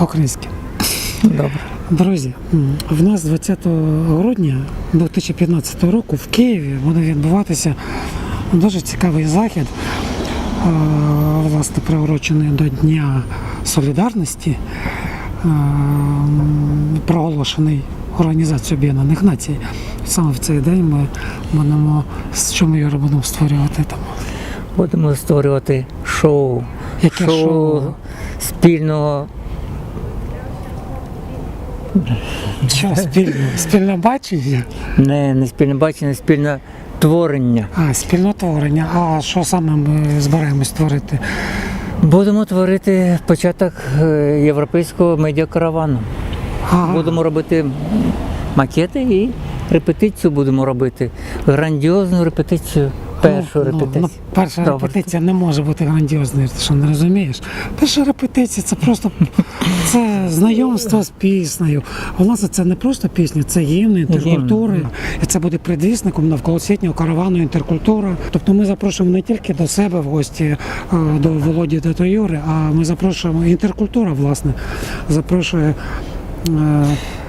по-українськи. Добре. Друзі, в нас 20 грудня 2015 року в Києві буде відбуватися дуже цікавий захід, е, власне, приурочений до Дня Солідарності, е, проголошений Організацією Об'єднаних Націй. Саме в цей день ми будемо що ми Юра, будемо створювати там. Будемо створювати шоу. Яке шоу? спільного. Що спільне? Спільне бачення? Не, не спільне бачення, спільне творення. А, спільнотворення. А що саме ми збираємось створити? Будемо творити початок е, європейського медіакаравану. А, Будемо робити макети і репетицію будемо робити. Грандіозну репетицію. Першу ну, репетицію. Ну, перша Добре. репетиція не може бути грандіозною, ти що не розумієш? Перша репетиція це просто це знайомство з піснею. Власне це не просто пісня, це гімн інтеркультури. І це буде предвісником навколосвітнього каравану інтеркультура. Тобто ми запрошуємо не тільки до себе в гості е, до Володі та Юри, а ми запрошуємо інтеркультура, власне, запрошує.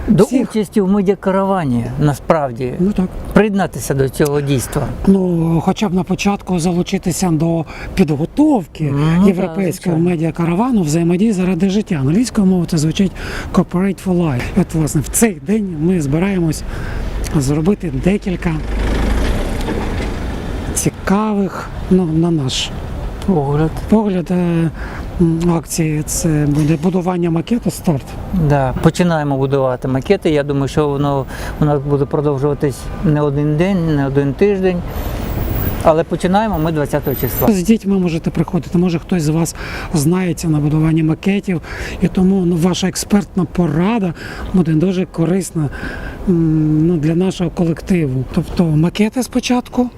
До всіх. участі в медіакаравані насправді Ну так. приєднатися до цього дійства. Ну, хоча б на початку залучитися до підготовки Ну, європейського так, медіакаравану взаємодії заради життя. Англійською мовою це звучить Cooperate for Life. От, власне, в цей день ми збираємось зробити декілька цікавих, ну, на наш Погляд. погляд, е, акції. Це буде будування макету старт. Да, починаємо будувати макети. Я думаю, що воно у нас буде продовжуватись не один день, не один тиждень. Але починаємо ми 20 числа. З дітьми можете приходити. Може хтось з вас знається на будуванні макетів, і тому ну, ваша експертна порада буде дуже корисна ну, для нашого колективу. Тобто макети спочатку.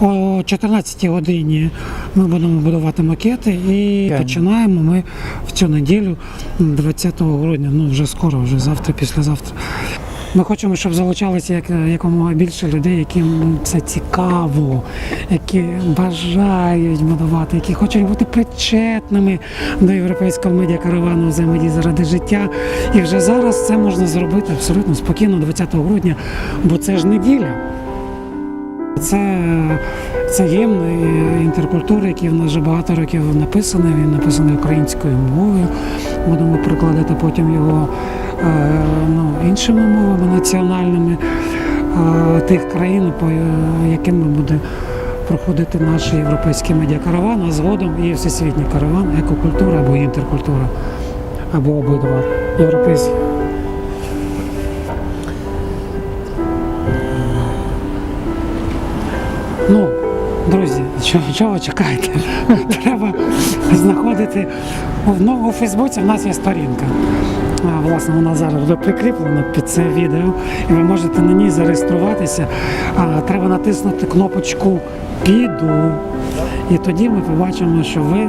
О 14 годині ми будемо будувати макети і починаємо ми в цю неділю, м, 20 грудня, ну вже скоро, вже завтра, післязавтра. Ми хочемо, щоб залучалося як, якомога більше людей, яким це цікаво, які бажають будувати, які хочуть бути причетними до європейського медіакаравану взаємодії заради життя. І вже зараз це можна зробити абсолютно спокійно, 20 грудня, бо це ж неділя. Це, це гімн інтеркультури, який в нас вже багато років написаний. Він написаний українською мовою. Будемо прикладати потім його е, ну, іншими мовами національними е, тих країн, по е, яким буде проходити наш європейський медіакараван, а згодом і всесвітній караван, екокультура або інтеркультура, або обидва європейські. Чого, чого чекаєте? Треба знаходити. Ну, у Фейсбуці в нас є сторінка. Власне, вона зараз буде прикріплена під це відео, і ви можете на ній зареєструватися. Треба натиснути кнопочку Піду. І тоді ми побачимо, що ви е,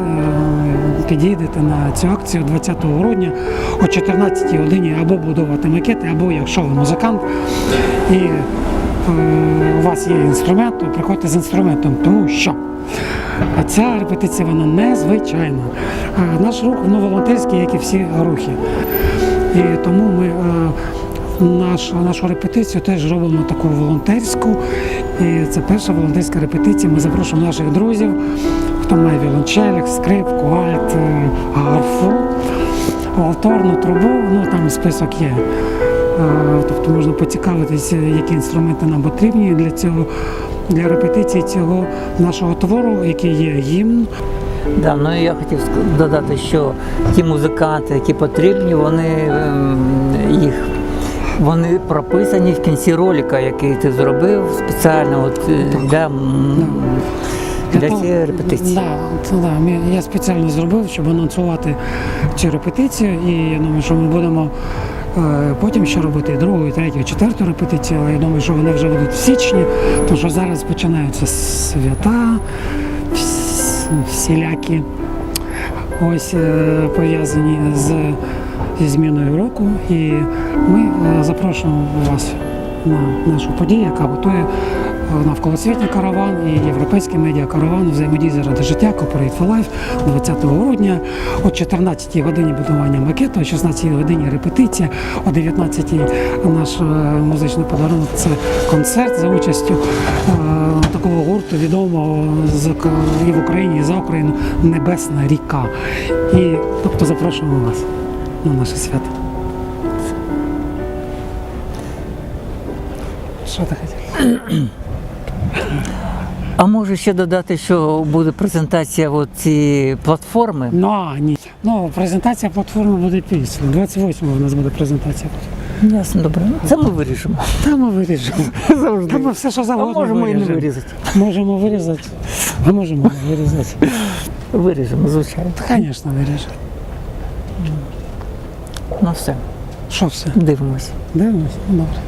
підійдете на цю акцію 20 грудня о 14 годині або будувати макети, або якщо ви музикант. І у вас є інструмент, то приходьте з інструментом, тому що ця репетиція вона незвичайна. А Наш рух воно волонтерський, як і всі рухи. І тому ми е, наш, нашу репетицію теж робимо таку волонтерську. І це перша волонтерська репетиція. Ми запрошуємо наших друзів, хто має віолончель, скрипку, альт, е, арфу, валторну трубу, ну там список є. Тобто можна поцікавитися, які інструменти нам потрібні для цього, для репетиції цього нашого твору, який є гімн. Да, ну і я хотів додати, що ті музиканти, які потрібні, вони ем, їх. Вони прописані в кінці ролика, який ти зробив спеціально от, е, для, для цієї репетиції. Да, да, я спеціально зробив, щоб анонсувати цю репетицію. І я думаю, що ми будемо потім ще робити другу, третю, четверту репетицію. Але я думаю, що вони вже будуть в січні, тому що зараз починаються свята всілякі. Ось е, пов'язані з, зі зміною року. І ми е, запрошуємо вас на нашу подію, яка готує е, навколосвітній караван і європейський медіакараван взаємодії заради життя Corporate for Life 20 грудня о 14-й годині будування макету, о 16-й годині репетиція, о 19 наш е, музичний подарунок це концерт за участю е, такого гурту відомого і в Україні, і за Україну Небесна ріка. І тобто запрошуємо вас на наше свято. Що ти хотів? А може ще додати, що буде презентація от цієї платформи. Ну, ні. Ну, презентація платформи буде після. 28-го у нас буде презентація. Ясно, добре. Ну, Це ми вирішимо. Там ми виріжемо. Там ми все, що А завгодно можемо і не виріжемо. вирізати. Можемо вирізати. А можемо не вирізати. Виріжемо, звичайно. Та, Звісно, виріжемо. Ну все, Що все? дивимося. Дивимось? Ну, добре.